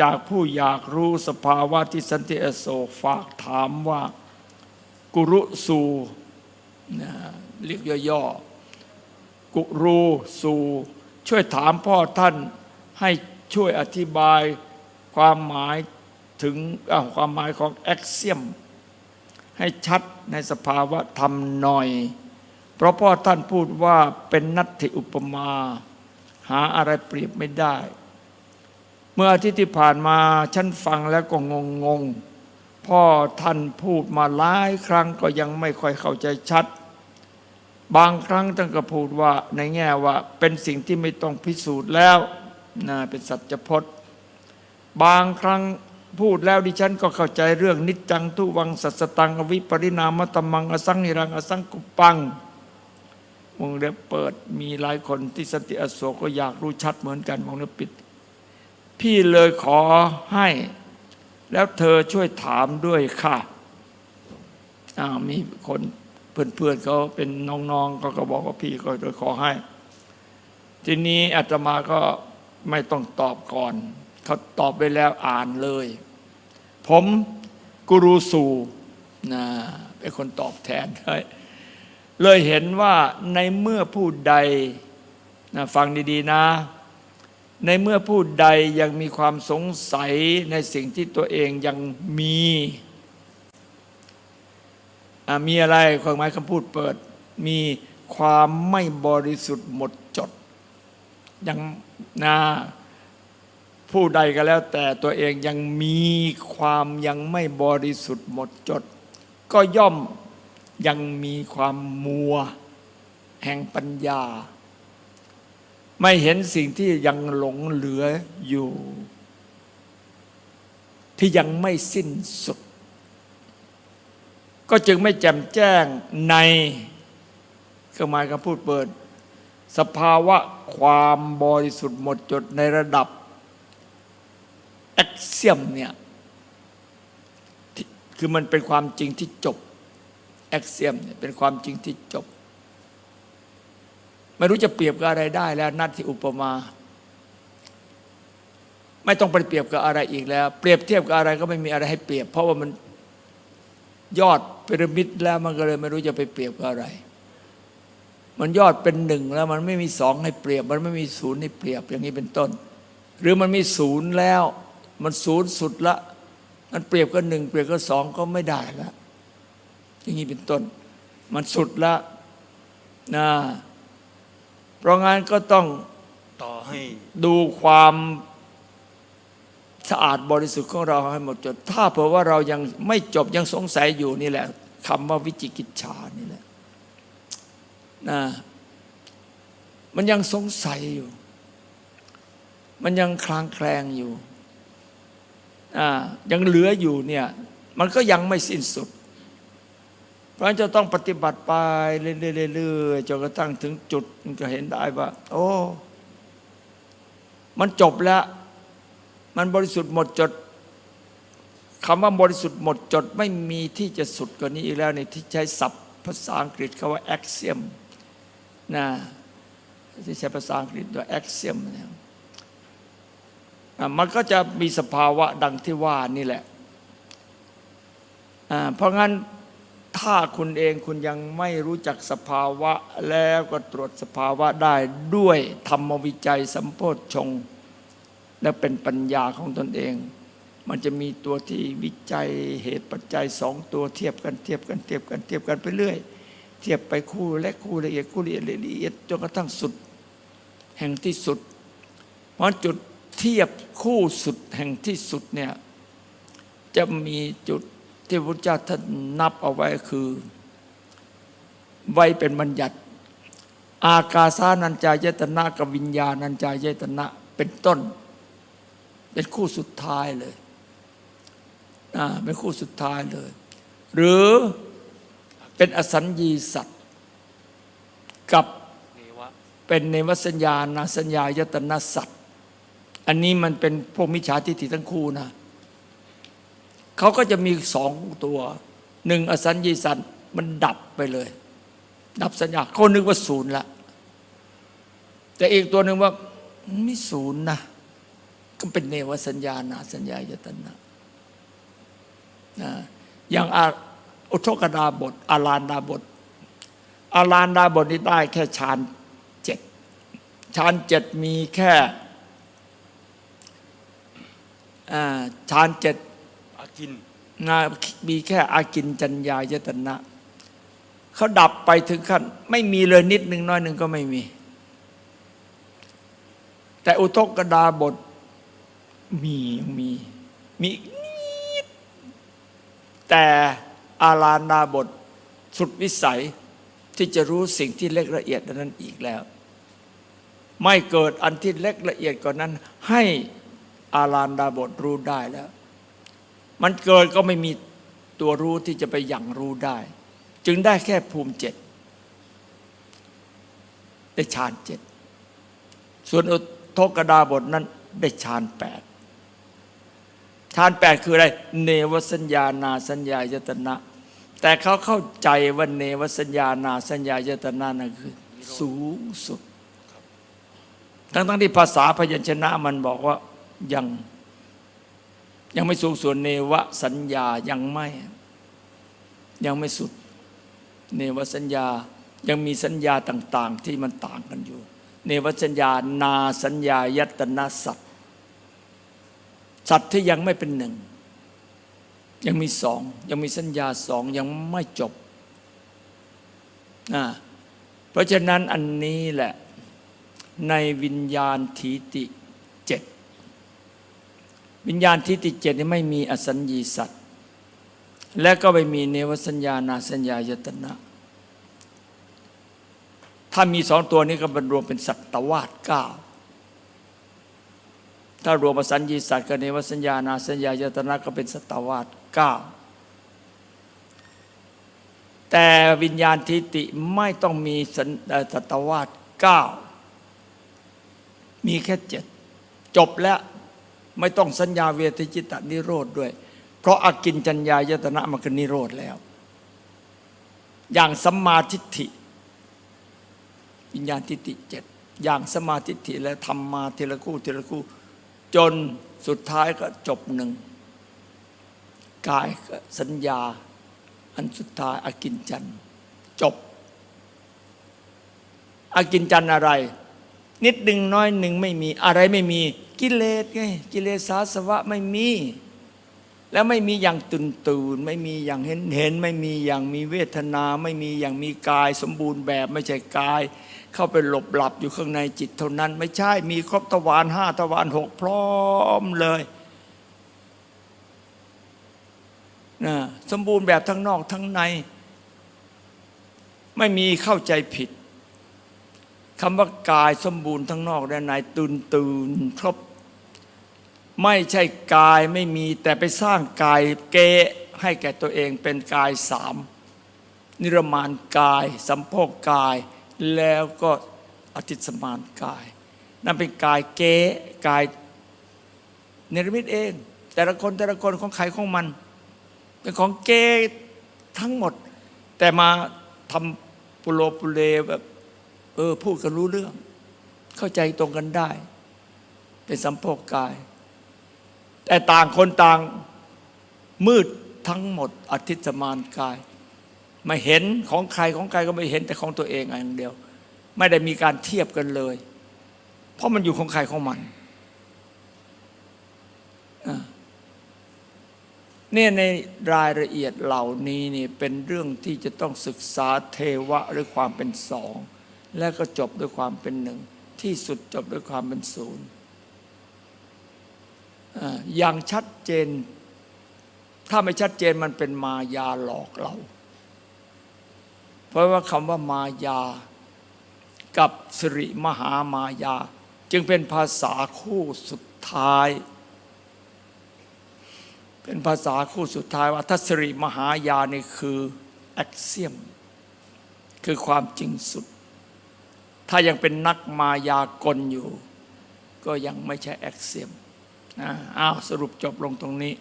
จากผู้อยากรู้สภาวะที่สันติอโศกฝากถามว่า กุรุสูนะเรียกย่อๆกุรูสูช่วยถามพ่อท่านให้ช่วยอธิบายความหมายถึงอ้าวความหมายของแอคเซียม ให้ชัดในสภาวะธรรมหน่อย เพราะพ่อท่านพูดว่าเป็นนัตถิอุปมา หาอะไรเปรียบไม่ได้ เมื่ออาทิตย์ที่ผ่านมาฉันฟังแล้วก็งงงๆพ่อท่านพูดมาหลายครั้งก็ยังไม่ค่อยเข้าใจชัด บางครั้งท่านก็พูดว่าในแง่ว่าเป็นสิ่งที่ไม่ต้องพิสูจน์แล้วนะเป็นสัจพจน์ บางครั้งพูดแล้วดิฉันก็เข้าใจเรื่องนิจจังทุวังสัสตังอวิปริณามตมังอสังนิรังอสังกุปังวงเล็บเปิดมีหลายคนที่สติอโศกก็อยากรู้ชัดเหมือนกันวงเล็บปิด พี่เลยขอให้ แล้วเธอช่วยถามด้วยค่ะอ้าวมีคนเพื่อนๆเขาเป็นน้องๆเขาก็บอกว่าพี่ก็เลยขอให้ ทีนี้อาตมาก็ไม่ต้องตอบก่อนเขาตอบไปแล้วอ่านเลย ผมกุรูสูนะเป็นคนตอบแทนเลยเลยเห็นว่าในเมื่อผู้ใดนะฟังดี ๆ นะ ในเมื่อผู้ใดยังมีความสงสัยในสิ่งที่ตัวเองยังมีมีอะไรความหมายคำพูดเปิด มีความไม่บริสุทธิ์หมดจด ยังนาผู้ใดก็แล้ว แต่ตัวเองยังมีความยังไม่บริสุทธิ์หมดจด ก็ย่อมยังมีความมัว แห่งปัญญา ไม่เห็นสิ่งที่ยังหลงเหลืออยู่ ที่ยังไม่สิ้นสุด ก็จึงไม่แจ่มแจ้งในเครื่องหมายคำพูดเปิด สภาวะความบริสุทธิ์หมดจดในระดับแอคเซียมเนี่ยคือมันเป็นความจริงที่จบแอคเซียมเนี่ยเป็นความจริงที่จบ ไม่รู้จะเปรียบกับอะไรได้แล้วนัดที่อุปมา ไม่ต้องไปเปรียบกับอะไรอีกแล้ว เปรียบเทียบกับอะไรก็ไม่มีอะไรให้เปรียบ เพราะว่ามันยอดพีระมิดแล้วมันก็เลยไม่รู้จะไปเปรียบกับอะไร มันยอดเป็นหนึ่งแล้วมันไม่มีสองให้เปรียบ มันไม่มีศูนย์ให้เปรียบอย่างนี้เป็นต้น หรือมันมีศูนย์แล้ว มันศูนย์สุดละมันเปรียบกับหนึ่งเปรียบกับสองก็ไม่ได้ละอย่างนี้เป็นต้น มันสุดละนะ เพราะงั้นก็ต้องต่อให้ดูความสะอาดบริสุทธิ์ของเราให้หมดจด ถ้าเผื่อว่าเรายังไม่จบยังสงสัยอยู่นี่แหละคำว่าวิจิกิจฉานี่แหละนะมันยังสงสัยอยู่ มันยังคลางแคลงอยู่ อ่า ยังเหลืออยู่เนี่ย มันก็ยังไม่สิ้นสุด ราะฉะนั้นจะต้องปฏิบัติไปเรื่อยๆจนกระทั่งถึงจุดมันก็เห็นได้ว่า โอ้ มันจบแล้ว มันบริสุทธิ์หมดจดคำว่าบริสุทธิ์หมดจดไม่มีที่จะสุดกว่านี้อีกแล้วในที่ใช้ศัพท์ภาษาอังกฤษคำว่า axiom นะที่ใช้ภาษาอังกฤษว่า axiom เนี่ยอะมันก็จะมีสภาวะดังที่ว่านี่แหละอ่าเพราะงั้น ถ้าคุณเองคุณยังไม่รู้จักสภาวะแล้วก็ตรวจสภาวะได้ด้วยธรรมวิจัยสัมโพธชง และเป็นปัญญาของตนเอง มันจะมีตัวที่วิจัยเหตุปัจจัยสองตัวเทียบกันเทียบกันเทียบกันเทียบกันไปเรื่อย เทียบไปคู่และคู่ละเอียดคู่ละเอียดละเอียดจนกระทั่งสุด แห่งที่สุด เพราะจุดเทียบคู่สุดแห่งที่สุดเนี่ยจะมีจุด ที่พระพุทธเจ้าท่านนับเอาไว้คือ ไว้เป็นบัญญัติ อากาสานัญจายตนะกับวิญญาณัญจายตนะเป็นต้น เป็นคู่สุดท้ายเลยอ่าเป็นคู่สุดท้ายเลย หรือเป็นอสัญญีสัตว์กับเนวะเป็นในวสัญญาณสัญญายตนะสัตว์ อันนี้มันเป็นพวกมิจฉาทิฏฐิทั้งคู่นะ เขาก็จะมีสองตัวหนึ่งอสัญญีสัตมันดับไปเลย ดับสัญญาเขานึกว่าศูนย์ละ แต่อีกตัวหนึ่งว่าไม่ศูนย์นะก็เป็นเนวสัญญานาสัญญายตนะนะอย่างอุทกดาบท อาลานดาบท อาลานดาบทนี้ได้แค่ฌานเจ็ดฌานเจ็ดมีแค่ฌานเจ็ด อากินนะมีแค่อากินจัญญายตนะเขาดับไปถึงขั้น ไม่มีเลยนิดหนึ่งน้อยหนึ่งก็ไม่มี แต่อุทกดาบทมียังมี มีอีกนิดแต่อาลานาบทสุดวิสัยที่จะรู้สิ่งที่เล็กละเอียดนั้นอีกแล้ว ไม่เกิดอันที่เล็กละเอียดกว่านั้น ให้อาลานดาบทรู้ได้แล้ว มันเกิดก็ไม่มีตัวรู้ที่จะไปอย่างรู้ได้ จึงได้แค่ภูมิเจ็ดได้ฌานเจ็ดส่วนอุทกดาบทนั้นได้ฌานแปดฌานแปดคืออะไร เนวสัญญานาสัญญายตนะ แต่เขาเข้าใจว่าเนวสัญญานาสัญญายตนะนั่นคือ สูงสุด ทั้งทั้งๆที่ภาษาพยัญชนะมันบอกว่ายัง ยังไม่สูงส่วนเนวสัญญายังไม่ ยังไม่สุด เนวสัญญายังมีสัญญาต่าง ๆ ที่มันต่างกันอยู่ เนวสัญญานาสัญญายตนะสัตว์สัตว์ที่ยังไม่เป็นหนึ่ง ยังมีสองยังมีสัญญาสองยังไม่จบนะเพราะฉะนั้นอันนี้แหละในวิญญาณทีติ วิญญาณทิฏฐิเจ็ดนี่ไม่มีอสัญญีสัตว์ และก็ไม่มีเนวสัญญานาสัญญายตนะ ถ้ามีสองตัวนี้ก็บรรวมเป็นสัตวาสเก้าถ้ารวมอสัญญีสัตว์กับเนวสัญญานาสัญญายตนะก็เป็นสัตวาสเก้าแต่วิญญาณทิฏฐิไม่ต้องมีสัญเอ่อสัตวาสเก้ามีแค่เจ็ดจบแล้ว ไม่ต้องสัญญาเวทจิตนิโรธด้วย เพราะอากินจัญญายตนะมันก็นิโรธแล้ว อย่างสัมมาทิฏฐิวิญญาณทิฏฐิเจ็ดอย่างสมมาทิฏฐิและทำมาทีละคู่ทีละคู่ จนสุดท้ายก็จบหนึ่งกายก็สัญญา อันสุดท้ายอากินจันจบอากินจันอะไร นิดหนึ่งน้อยหนึ่งไม่มีอะไรไม่มี กิเลสไงกิเลสาสวะไม่มี แล้วไม่มีอย่างตุนตูนไม่มีอย่างเห็นเห็นไม่มีอย่างมีเวทนา ไม่มีอย่างมีกายสมบูรณ์แบบไม่ใช่กาย เข้าไปหลบหลับอยู่ข้างในจิตเท่านั้น ไม่ใช่มีครบทวารห้าทวารหกพร้อมเลยนะสมบูรณ์แบบทั้งนอกทั้งใน ไม่มีเข้าใจผิดคำว่ากายสมบูรณ์ทั้งนอกและในตุนตูนครบ ไม่ใช่กายไม่มีแต่ไปสร้างกายเกะให้แก่ตัวเองเป็นกายสามนิรมานกาย สัมโพกกาย แล้วก็อธิสมานกาย นั่นเป็นกายเกะกายเนรมิตเอง แต่ละคนแต่ละคนของใครของมัน เป็นของเกทั้งหมด แต่มาทำปุโรปุเลแบบเออพูดกันรู้เรื่อง เข้าใจตรงกันได้ เป็นสัมโพกกาย แต่ต่างคนต่างมืดทั้งหมดอธิสมานกาย ไม่เห็นของใครของใครก็ไม่เห็นแต่ของตัวเองอย่างเดียว ไม่ได้มีการเทียบกันเลย เพราะมันอยู่ของใครของมันเนี่ยในรายละเอียดเหล่านี้นี่เป็นเรื่องที่จะต้องศึกษาเทวะหรือความเป็นสอง แล้วก็จบด้วยความเป็นหนึ่ง ที่สุดจบด้วยความเป็นศูนย์ อย่างชัดเจน ถ้าไม่ชัดเจนมันเป็นมายาหลอกเรา เพราะว่าคำว่ามายากับสิริมหามายา จึงเป็นภาษาคู่สุดท้าย เป็นภาษาคู่สุดท้ายว่าทัศริมหายานี่คือแอคเซียม คือความจริงสุด ถ้ายังเป็นนักมายากลอยู่ ก็ยังไม่ใช่แอคเซียม อ้าวสรุปจบลงตรงนี้